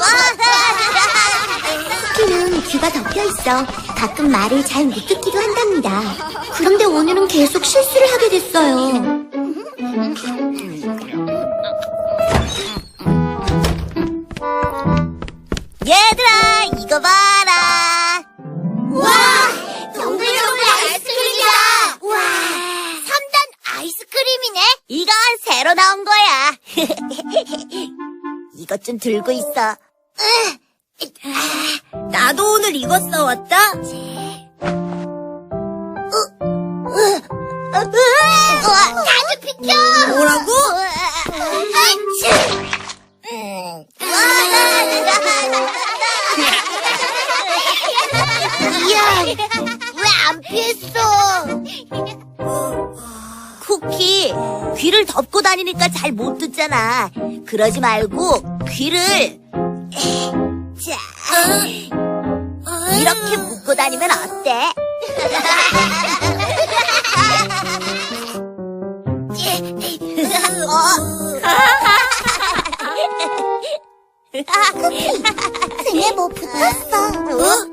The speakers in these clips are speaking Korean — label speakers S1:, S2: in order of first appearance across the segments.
S1: 쿠키는 귀가 덮여 있어 가끔 말을 잘 못 듣기도 한답니다. 그런데 오늘은 계속 실수를 하게 됐어요.
S2: 얘들아, 이거 봐라.
S1: 와, 동글동글 아이스크림이다.
S2: 와, 3단 아이스크림이네? 이건 새로 나온 거야. 이것 좀 들고 있어. 나도 오늘 이거 써왔다. 나도 비켜! 뭐라고? 이야, 왜 안 피했어? 쿠키, 귀를 덮고 다니니까 잘 못 듣잖아. 그러지 말고 귀를 자 이렇게 묶고 다니면 어때?
S1: 등에 뭐 붙었어. 뭐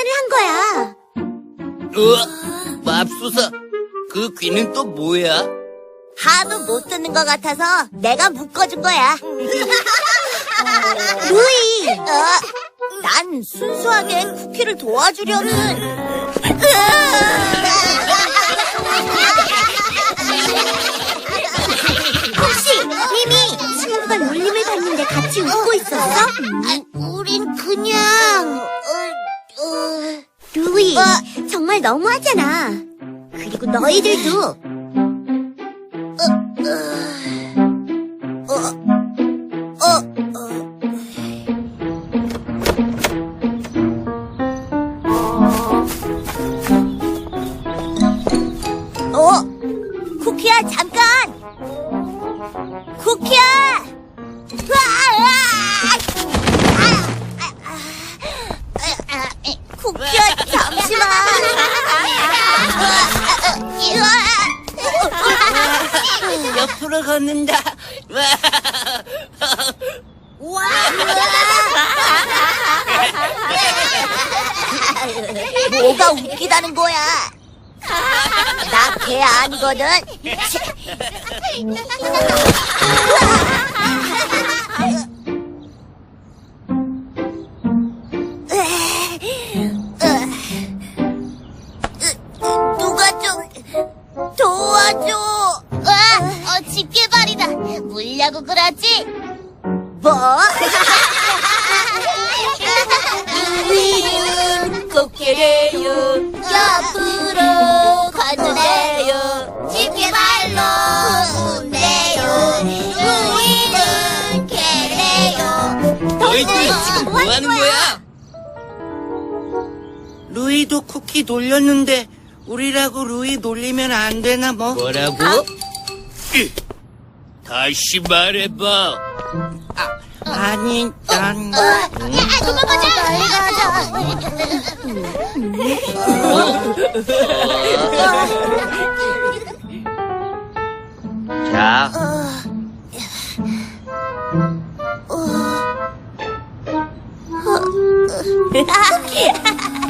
S1: 장난을 한 거야?
S3: 으아, 맙소사. 그 귀는 또 뭐야?
S2: 하도 못 듣는 것 같아서 내가 묶어준 거야.
S1: 루이!
S2: 어, 난 순수하게 쿠키를 도와주려는.
S1: 혹시 정말 너무하잖아. 그리고 너희들도
S2: 어? 쿠키야 잠깐! 쿠키야! 으아!
S3: 옆으로 걷는다.
S2: 와! 뭐가 웃기다는 거야? 나 개 아니거든. 그러지? 뭐? 우리는 코끼리요 옆으로 걷는데요 집게발로 웃네요 우리는 개래요
S3: 너희들 지금 뭐 하는 거야?
S4: 루이도 쿠키 놀렸는데 우리라고 루이 놀리면 안 되나 뭐?
S3: 뭐라고? 으, 다시 말해봐.
S4: 아니 난
S2: 야 도망가자 빨리 가자
S3: 자,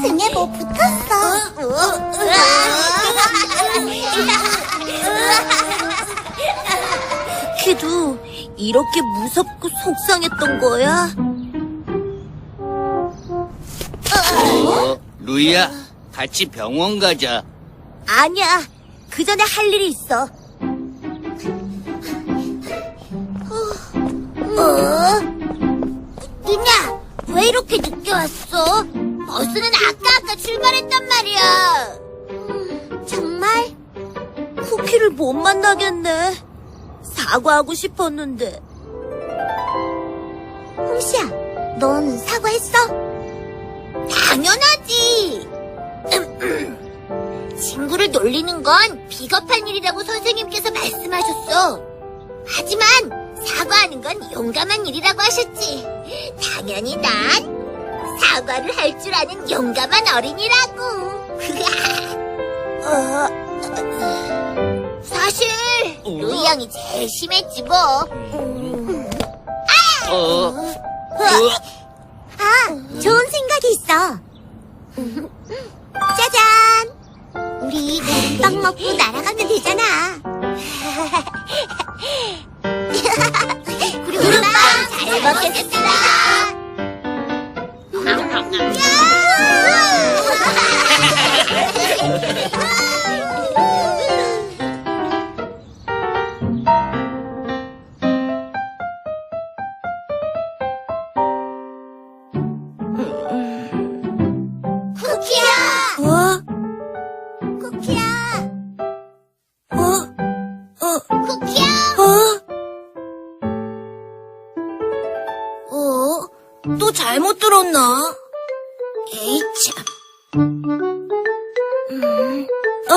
S1: 등에 뭐 붙었어.
S2: 이렇게 무섭고 속상했던 거야?
S3: 어, 루이야, 같이 병원 가자.
S2: 아니야. 그 전에 할 일이 있어. 어? 누냐, 왜 이렇게 늦게 왔어? 버스는 아까 아까 출발했단 말이야.
S1: 정말?
S2: 쿠키를 못 만나겠네. 사과하고 싶었는데.
S1: 홍시야, 넌 사과했어?
S2: 당연하지. 친구를 놀리는 건 비겁한 일이라고 선생님께서 말씀하셨어. 하지만 사과하는 건 용감한 일이라고 하셨지. 당연히 난 사과
S1: 알바를 할 줄 아는 용감한 어린이라고.
S2: 어,
S1: 사실 루이 형이 제일 심했지 뭐.
S3: 어, 어,
S1: 아, 좋은 생각이 있어. 짜잔! 우리 눈빵 먹고 날아가면 되잖아.
S2: 또 잘못 들었나? 에이, 참. 음, 어?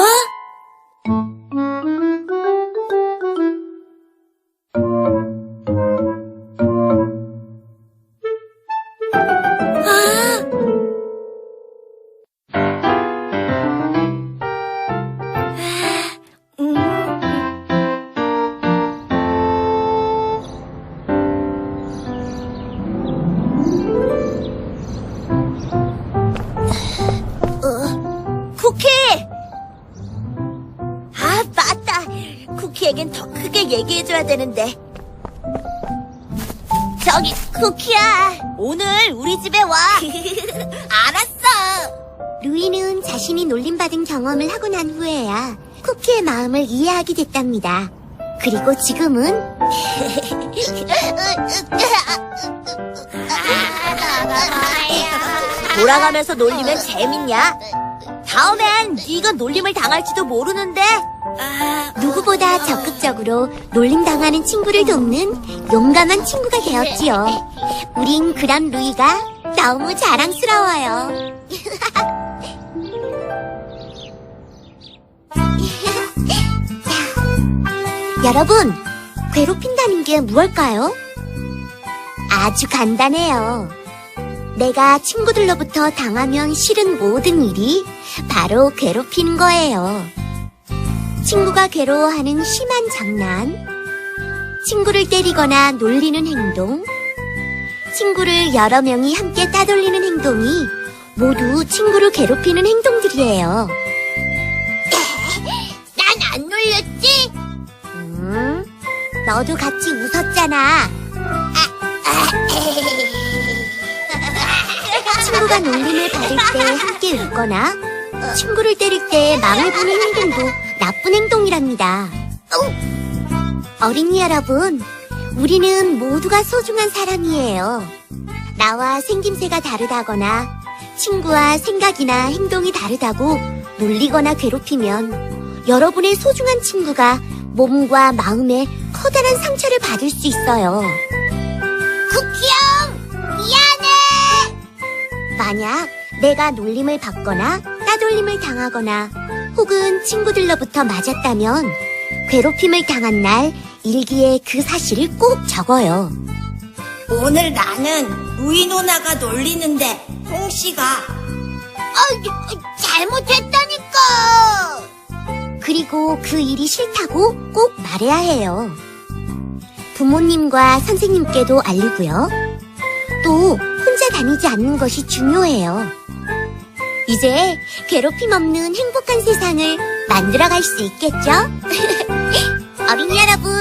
S2: 쿠키! 아, 맞다. 쿠키에겐 더 크게 얘기해줘야 되는데. 저기, 쿠키야. 오늘 우리 집에 와. 알았어.
S1: 루이는 자신이 놀림받은 경험을 하고 난 후에야 쿠키의 마음을 이해하게 됐답니다. 그리고 지금은
S2: 돌아가면서 놀리면 재밌냐? 다음엔 네가 놀림을 당할지도 모르는데.
S1: 누구보다 적극적으로 놀림 당하는 친구를 돕는 용감한 친구가 되었지요. 우린 그런 루이가 너무 자랑스러워요. 자, 여러분, 괴롭힌다는 게 무엇일까요? 아주 간단해요. 내가 친구들로부터 당하면 싫은 모든 일이 바로 괴롭히는 거예요. 친구가 괴로워하는 심한 장난, 친구를 때리거나 놀리는 행동, 친구를 여러 명이 함께 따돌리는 행동이 모두 친구를 괴롭히는 행동들이에요. 난 안 놀렸지? 음, 너도 같이 웃었잖아. 친구가 놀림을 받을 때 함께 웃거나 친구를 때릴 때 망을 보는 행동도 나쁜 행동이랍니다. 어린이 여러분, 우리는 모두가 소중한 사람이에요. 나와 생김새가 다르다거나 친구와 생각이나 행동이 다르다고 놀리거나 괴롭히면 여러분의 소중한 친구가 몸과 마음에 커다란 상처를 받을 수 있어요. 쿠키 형, 미안해! 만약 내가 놀림을 받거나 따돌림을 당하거나 혹은 친구들로부터 맞았다면 괴롭힘을 당한 날 일기에 그 사실을 꼭 적어요.
S2: 오늘 나는 루이 누나가 놀리는데 홍 씨가
S1: 아, 잘못했다니까! 그리고 그 일이 싫다고 꼭 말해야 해요. 부모님과 선생님께도 알리고요. 또 혼자 다니지 않는 것이 중요해요. 이제 괴롭힘 없는 행복한 세상을 만들어갈 수 있겠죠? 어린이 여러분,